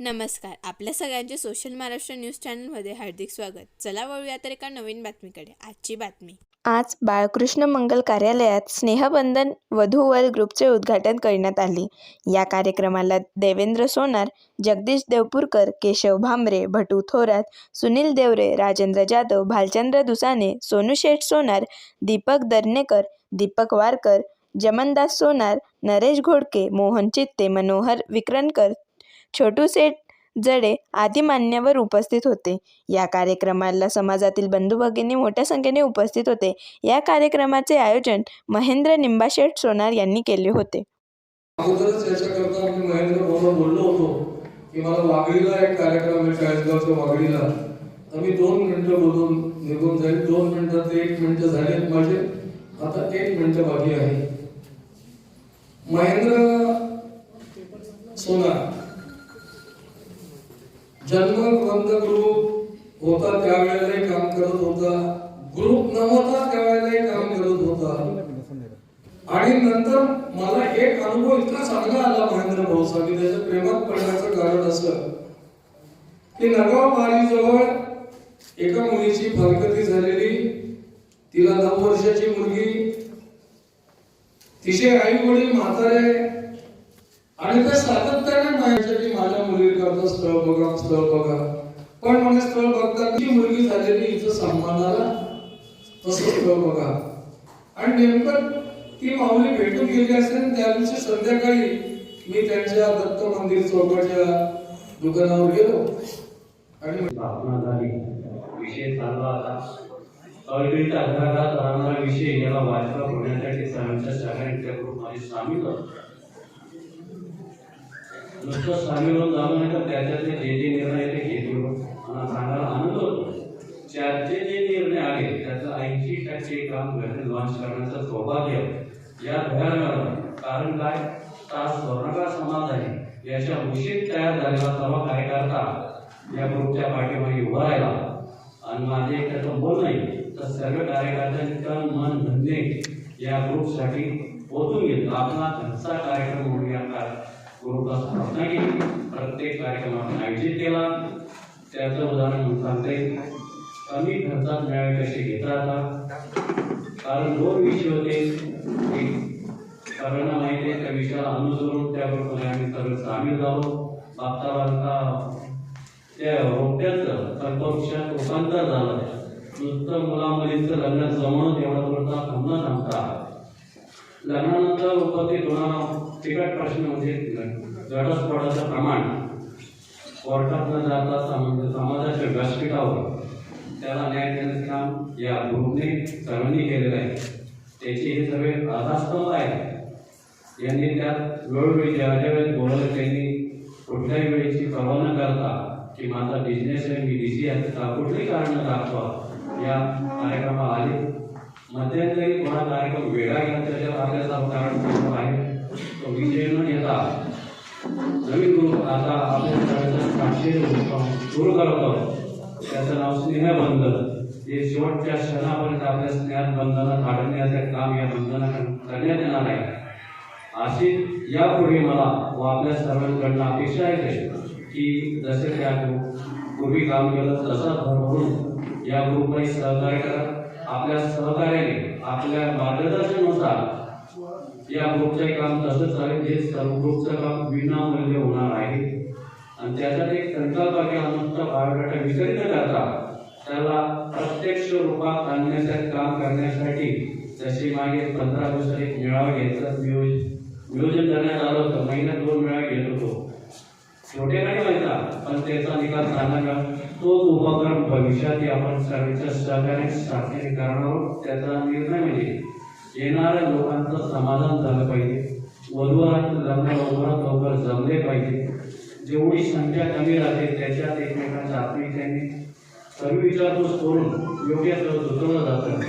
नमस्कार. आपल्या सगळ्यांचे सोशल महाराष्ट्र न्यूज चॅनलमध्ये हार्दिक स्वागत. चला वळूया तर एका नवीन बातमीकडे. आजची बातमी. आज बाळकृष्ण मंगल कार्यालयात स्नेहबंधन वधूवर ग्रुपचे उद्घाटन करण्यात आले. या कार्यक्रमाला देवेंद्र सोनार जगदीश देवपूरकर केशव भांबरे भटू थोरात सुनील देवरे राजेंद्र जाधव भालचंद्र दुसाने सोनू शेठ सोनार दीपक दर्नेकर दीपक वारकर जमनदास सोनार नरेश घोडके मोहन चित्ते मनोहर विक्रनकर छोटू सेठ जडे आदी मान्यवर उपस्थित होते. या कार्यक्रमाला समाजातील बंधू भगिनी मोठ्या संख्येने उपस्थित होते. या कार्यक्रमाचे आयोजन महेंद्र निंबाशेठ सोनार यांनी केले होते. अगोदरच याच्याकरता मी महेंद्र बरोबर बोललो होतो की मला वागळीला एक कार्यक्रम आहे चाळीसगावच्या वागळीला तर मी दोन मिनिटं बोलून निघून जाईल दोन मिनिटात एक मिनिटं झाले माझे. आता एक मिनिटं बाकी आहे. महेंद्र सोनार. जन्म द ग्रुप होता त्यावेळेलाही काम करत होता. ग्रुप नव्हता त्यावेळेलाही काम करत होता. आणि नंतर मला एक अनुभव इतका चांगला आला महेंद्र भाऊचा की त्याच्या प्रेमात पडण्याचं कारण असं की नगाव जवळ एका मुलीची फारकती झालेली. तिला नऊ वर्षाची मुलगी. तिचे आई वडील म्हातारे आणि ते सातत्याने म्हणायचे की माझ्या मुलीकरता स्थळ बघा स्थळ बघा. पण म्हणे स्थळ बघता ती मुलगी झालेली हिचं सन्मानाला तसं स्थळ बघा. आणि नेमकं ती माऊली भेटून गेली असेल त्या दिवशी संध्याकाळी मी त्यांच्या दत्त मंदिर चौकाच्या दुकानावर गेलो. आणि स्थापना झाली. विषय चालला आता. अडगळीच्या अंतर्गत राहणारा विषय याला वाचला होण्यासाठी सर्वांच्या सगळ्यांच्या ग्रुपमध्ये सामील होतो. नुसतं सामील होऊन झालं नाही तर त्याच्यातले जे जे निर्णय ते घेतले सांगायला आनंद होतो. त्याचे जे निर्णय आले त्याचं ऐंशी टक्के काम घरी लॉन्च करण्याचं सौभाग्य या घराला कारण काय? तास स्वर्णकार समाज आहे? याच्या उशीर तयार झालेला सर्व कार्यकर्ता या ग्रुपच्या पाठीमागे उभा राहिला. आणि माझे त्याचं बोल नाही तर सर्व कार्यकर्त्यांचं मन धंदे या ग्रुपसाठी ओतून घेतलं. आपला घरचा कार्यक्रम म्हणून या का- प्रत्येक कार्यक्रमात आयोजित केला. त्याचं उदाहरण म्हणून येईल कमी खर्चात मेळावे कसे घेता येतात? कारण दोन विषय होते. एक सर्वांना माहिती आहे त्या विषयाला अनुसरून त्या आम्ही सर्व सामील झालो बाप्ता बांधता त्या रोप्याचं कल्पवृक्षात रूपांतर झालं. नुसतं मुलामुलींचं लग्न जमणं तेवढं पुरता थांबणं थांबता लग्नानंतर उपस्थित होणारा तिकट प्रश्न म्हणजे घटस्फोटाचं प्रमाण कोर्टात न जाता सम- समाजाच्या व्यासपीठावर त्याला न्याय देण्याचं काम या ग्रुपने सर्वांनी केलेलं आहे. त्याचे हे सगळे आधारस्तंभ आहे यांनी त्यात वेळोवेळी ज्या ज्या वेळेस बोलवलं त्यांनी कुठल्याही वेळेची पर्वा न करता की माझा बिझनेस आहे मी बिझी आहे का कुठलीही कारण दाखवा या कार्यक्रमाला आली मध्यंतरी आहे कार्यक्रम वेगळा गेला त्याच्यावर आपल्याचा कारण आहे. तो विजय न येता नवीन ग्रुप आता आपल्या सगळ्यांचा साक्षी सुरू करत. आहोत त्याचं नाव स्नेहबंधन. हे शेवटच्या क्षणापर्यंत आपल्या स्नेहात बंधनं काढण्याचं काम या बंधनाकडून करण्यात येणार आहे. अशी यापूर्वी मला व आपल्या सर्वांकडनं अपेक्षा आहे की जसे त्या पूर्वी काम केलं तसंच भरभरून या ग्रुपमध्ये सहकार्य करा. आपल्या सहकार्याने आपल्या मार्गदर्शनानुसार या ग्रुपचे काम तसंच आहे हे सर्व ग्रुपचं काम विनामूल्य होणार आहे. आणि त्यासाठी एक संकल्प किंवा नुसता बायोडाटा वितरित न करता त्याला प्रत्यक्ष रूपात आणण्यासाठी काम करण्यासाठी जशी मागे पंधरा वर्ष एक मेळावा घ्यायचा नियोजन नियोजन करण्यात आलं होतं. महिन्यात दोन मेळावे घेत होतो. छोटे नाही व्हायचा पण त्याचा निकाल झाला का तोच उपक्रम भविष्यात आपण सर्वेच्या सहकार्याने साथीने करणार आहोत त्याचा निर्णय म्हणजे येणाऱ्या लोकांचं समाधान झालं पाहिजे. वधुवरात लग्न लवकरात लवकर जमले पाहिजे. जेवढी संख्या कमी राहते त्याच्यात एकमेकांच्या आत्मीयतेने सर्व विचारपूस करून योग्य सुचवलं जातं.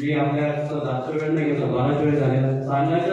मी आपल्या दातव्यांना घेतलं नाही वेळ झालेला सांगायचं